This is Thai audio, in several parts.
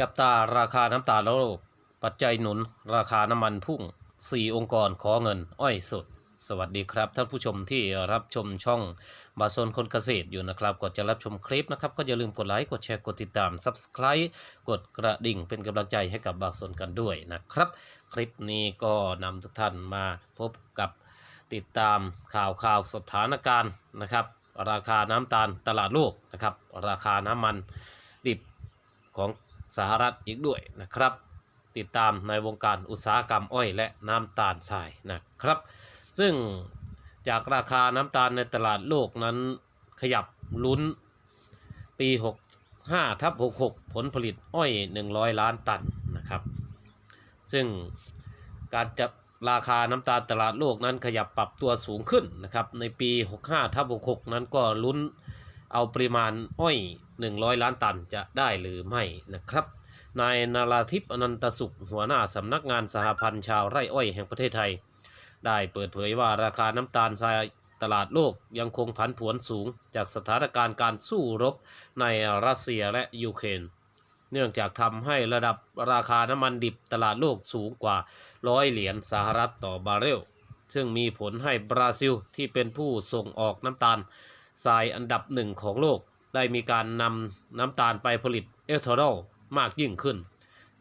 จับตาราคาน้ำตาลโลก ปัจจัยหนุนราคาน้ำมันพุ่ง 4 องค์กรขอเงิน อ้อยสดสวัสดีครับ ท่านผู้ชมที่รับชมช่องบาโซนคนเกษตรอยู่นะครับก่อนจะรับชมคลิปนะครับ ก็อย่าลืมกดไลค์ กดแชร์ กดติดตาม Subscribe กดกระดิ่งเป็นกำลังใจให้กับบาโซนกันด้วยนะครับ คลิปนี้ก็นำทุกท่านมาพบกับติดตามข่าวข่าวสถานการณ์นะครับ ราคาน้ำตาลตลาดโลกนะครับ ราคาน้ำมันดิบของ สหรัฐอีกด้วยนะครับ ติดตามในวงการอุตสาหกรรมอ้อยและน้ำตาลทรายนะครับ ซึ่งจากราคาน้ำตาลในตลาดโลกนั้นขยับลุ้นปี 65ทับ66 ผลผลิตอ้อย 100 ล้านตันนะครับ ซึ่งการจับราคาน้ำตาลตลาดโลกนั้นขยับปรับตัวสูงขึ้นนะครับ ในปี 65ทับ66 นั้นก็ลุ้น เอาปริมาณอ้อย 100 ล้านตันจะได้หรือไม่นะครับ นายนาราธิปอนันตสุข หัวหน้าสำนักงานสหพันธ์ชาวไร่อ้อยแห่งประเทศไทย ได้เปิดเผยว่าราคาน้ำตาลทรายตลาดโลกยังคงผันผวนสูง จากสถานการณ์การสู้รบในรัสเซียและยูเครนเนื่องจากทำให้ระดับราคาน้ำมันดิบตลาดโลกสูงกว่าร้อยเหรียญสหรัฐต่อบาร์เรล ซึ่งมีผลให้บราซิลที่เป็นผู้ส่งออกน้ำตาล ทรายอันดับหนึ่งของโลก ได้มีการนำน้ำตาลไปผลิตเอทานอลมากยิ่งขึ้น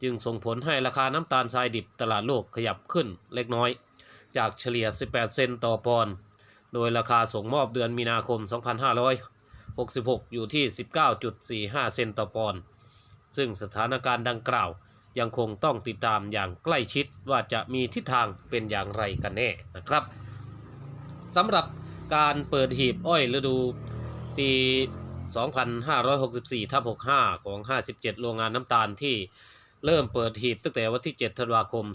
จึงส่งผลให้ราคาน้ำตาลทรายดิบตลาดโลกขยับขึ้นเล็กน้อย จากเฉลี่ย 18 เซนต์ต่อปอนด์โดยราคาส่งมอบเดือนมีนาคม 2566 อยู่ที่ 19.45 เซนต์ต่อปอนด์ซึ่งสถานการณ์ดังกล่าวยังคงต้องติดตามอย่างใกล้ชิดว่าจะมีทิศทางเป็นอย่างไรกันแน่นะครับสำหรับ การเปิดหีบอ้อยฤดูปี 2564ทับ65 ของ 57 โรงงานน้ำตาลที่เริ่มเปิดหีบตั้งแต่วันที่ 7 ธันวาคม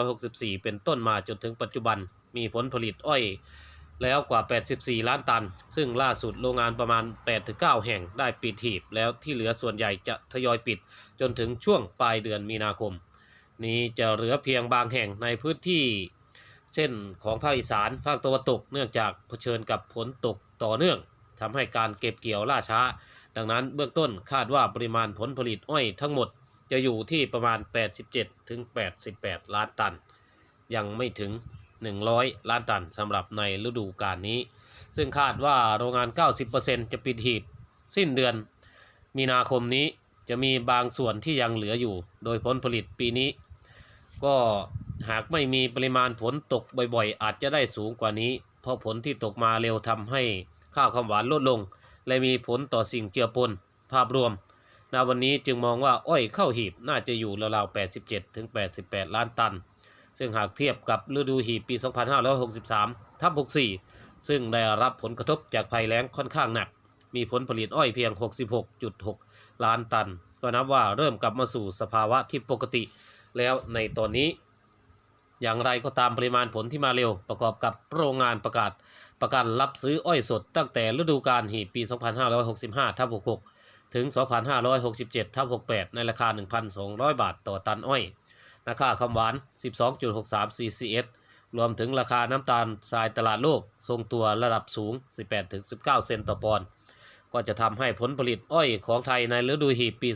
2564 เป็นต้นมาจนถึงปัจจุบันมีผลผลิตอ้อยแล้วกว่า 84 ล้านตัน ซึ่งล่าสุดโรงงานประมาณ 8-9 แห่งได้ปิดหีบ แล้วที่เหลือส่วนใหญ่จะทยอยปิดจนถึงช่วงปลายเดือนมีนาคม นี้จะเหลือเพียงบางแห่งในพื้นที่ เช่นของภาคอีสานภาคตะวันตก เนื่องจากเผชิญกับฝนตกต่อเนื่องทำให้การเก็บเกี่ยวล่าช้า ดังนั้นเบื้องต้นคาดว่าปริมาณผลผลิตอ้อยทั้งหมดจะอยู่ที่ประมาณ 87ถึง88 ล้านตัน ยังไม่ถึง 100 ล้านตันสำหรับในฤดูกาลนี้ ซึ่งคาดว่าโรงงาน 90%จะปิดหีบสิ้นเดือน มีนาคมนี้จะมีบางส่วนที่ยังเหลืออยู่ โดยผลผลิตปีนี้ ก็ หากไม่มีปริมาณฝนตกบ่อยๆ อาจจะได้สูงกว่านี้ เพราะผลที่ตกมาเร็วทำให้ข้าวคำหวานลดลง และมีผลต่อสิ่งเจือปน ภาพรวมณวันนี้จึงมองว่าอ้อยเข้าหีบน่าจะอยู่ราวๆ 87 ถึง 88 ล้านตัน ซึ่งหากเทียบกับฤดูหีบปี 2563 ทับ 64 ซึ่งได้รับผลกระทบจากภัยแล้งค่อนข้างหนัก มีผลผลิตอ้อยเพียง 66.6 ล้านตัน ก็นับว่าเริ่มกลับมาสู่สภาวะที่ปกติแล้วในตอนนี้ อย่างไรก็ตามปริมาณผลที่มาเร็วประกอบกับโรงงานประกาศประกันรับซื้ออ้อยสด ตั้งแต่ฤดูกาลหีบปี 2565ทับ66 ถึง 2567ทับ68 ในราคา 1,200 บาทต่อตันอ้อยราคาคำหวาน 12.63 CCS รวมถึงราคาน้ำตาลทรายตลาดโลก ทรงตัวระดับสูง 18-19 เซนต์ต่อปอนด์ก็จะทำให้ผลผลิตอ้อยของไทยในฤดูหีบปี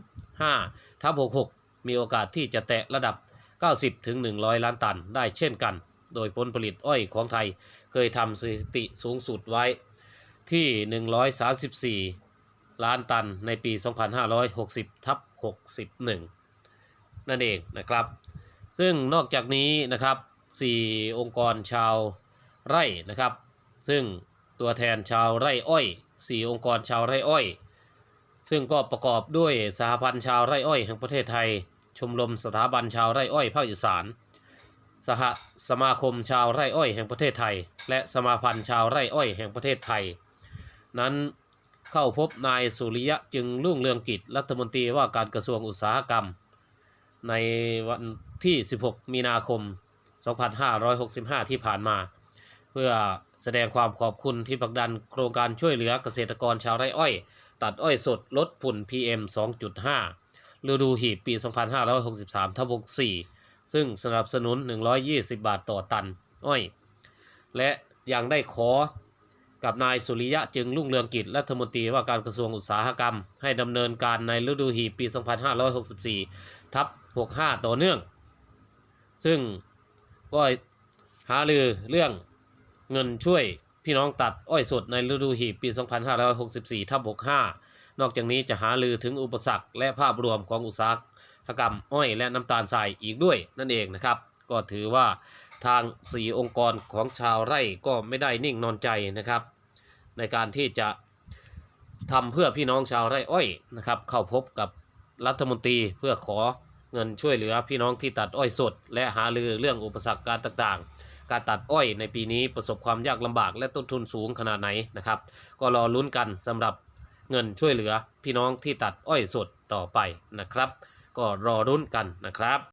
2565ทับ66 มีโอกาสที่จะแตะระดับ 90ถึง100 ล้านตันได้เช่นกัน โดยผลผลิตอ้อยของไทยเคยทำสถิติสูงสุดไว้ที่ 134 ล้านตันในปี 2560ทับ61 นั่นเองนะครับ ซึ่งนอกจากนี้นะครับ 4 องค์กรชาวไร่นะครับ ซึ่งตัวแทนชาวไร่อ้อย 4 องค์กรชาวไร่อ้อย ซึ่งก็ประกอบด้วยสหพันธ์ชาวไร่อ้อยแห่งประเทศไทย ชมรมสถาบันชาวไร่อ้อยภาคอีสาน สหสมาคมชาวไร่อ้อยแห่งประเทศไทย และสมาพันธ์ชาวไร่อ้อยแห่งประเทศไทย นั้นเข้าพบนายสุริยะจึงรุ่งเรืองกิจรัฐมนตรีว่าการกระทรวงอุตสาหกรรม ในวันที่ 16 มีนาคม 2565 ที่ผ่านมา เพื่อแสดงความขอบคุณที่ผลักดันโครงการช่วยเหลือเกษตรกรชาวไร่อ้อย ตัดอ้อยสดลดฝุ่น PM 2.5 ฤดูหีบปี 2563ทับ64 ซึ่งสนับสนุน 120 บาทต่อตัน อ้อย และยังได้ขอกับนายสุริยะจึงรุ่งเรืองกิจรัฐมนตรีว่าการกระทรวงอุตสาหกรรม ให้ดำเนินการในฤดูหีบปี 2564 ทับ 65 ต่อเนื่อง ซึ่งก็หารือเรื่องเงินช่วยพี่น้องตัดอ้อยสดในฤดูหีบปี 2564 ทับ 65 นอกจากนี้จะหารือถึงอุปสรรคและภาพรวมของอุตสาหกรรมอ้อยและน้ำตาลทรายอีกด้วยนั่นเองนะครับ ก็ถือว่าทางสี่องค์กรของชาวไร่ก็ไม่ได้นิ่งนอนใจนะครับ ในการที่จะทำเพื่อพี่น้องชาวไร่อ้อยนะครับ เข้าพบกับรัฐมนตรีเพื่อขอเงินช่วยเหลือพี่น้องที่ตัดอ้อยสด และหารือเรื่องอุปสรรคการต่างๆ การตัดอ้อยในปีนี้ประสบความยากลำบากและต้นทุนสูงขนาดไหนนะครับ ก็รอลุ้นกันสำหรับ เงินช่วยเหลือพี่น้องที่ตัดอ้อยสดต่อไปนะครับ ก็รอรุ้นกันนะครับ